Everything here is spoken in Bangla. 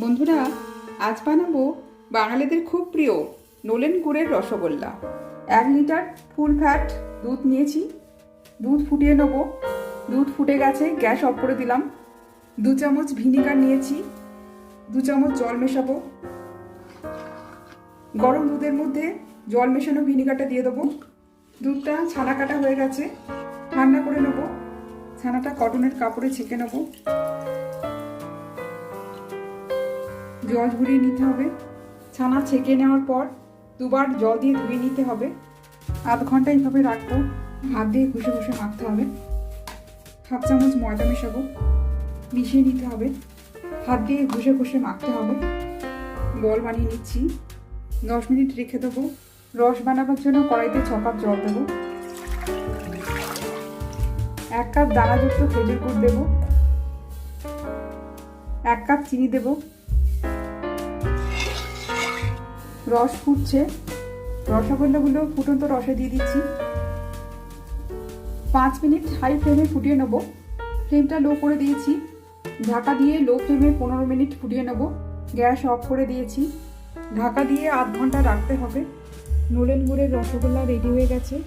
বন্ধুরা, আজ বানাবো বাঙালিদের খুব প্রিয় নোলেন গুড়ের রসগোল্লা। এক লিটার ফুল ফ্যাট দুধ নিয়েছি। দুধ ফুটিয়ে নেব। দুধ ফুটে গেছে, গ্যাস অফ করে দিলাম। দু চামচ ভিনিগার নিয়েছি। দু চামচ জল মেশাবো। গরম দুধের মধ্যে জল মেশানো ভিনিগারটা দিয়ে দেবো। দুধটা ছানা কাটা হয়ে গেছে। ঠান্ডা করে নেব। ছানাটা কটনের কাপড়ে ছেঁকে নেব। জল ঝরিয়ে নিতে হবে। ছানা ছেঁকে নেওয়ার পর দুবার জল দিয়ে ধুয়ে নিতে হবে। আধ ঘণ্টা এইভাবে রাখব। হাত দিয়ে ঘষে ঘষে মাখতে হবে। হাফ চামচ ময়দা মেশাবো। মিশিয়ে নিতে হবে। হাত দিয়ে ঘষে ঘষে মাখতে হবে। বল বানিয়ে নিচ্ছি। দশ মিনিট রেখে দেবো। রস বানাবার জন্য কড়াইতে ছ কাপ জল দেবো। এক কাপ দানাযুক্ত খেজুর গুড় দেবো। এক কাপ চিনি দেবো। রস ফুটছে। রসগোল্লাগুলো ফুটন্ত রসে দিয়ে দিচ্ছি। পাঁচ মিনিট হাই ফ্লেমে ফুটিয়ে নেব। ফ্লেমটা লো করে দিয়েছি। ঢাকা দিয়ে লো ফ্লেমে পনেরো মিনিট ফুটিয়ে নেব। গ্যাস অফ করে দিয়েছি। ঢাকা দিয়ে আধ ঘণ্টা রাখতে হবে। নোলেন গুড়ের রসগোল্লা রেডি হয়ে গেছে।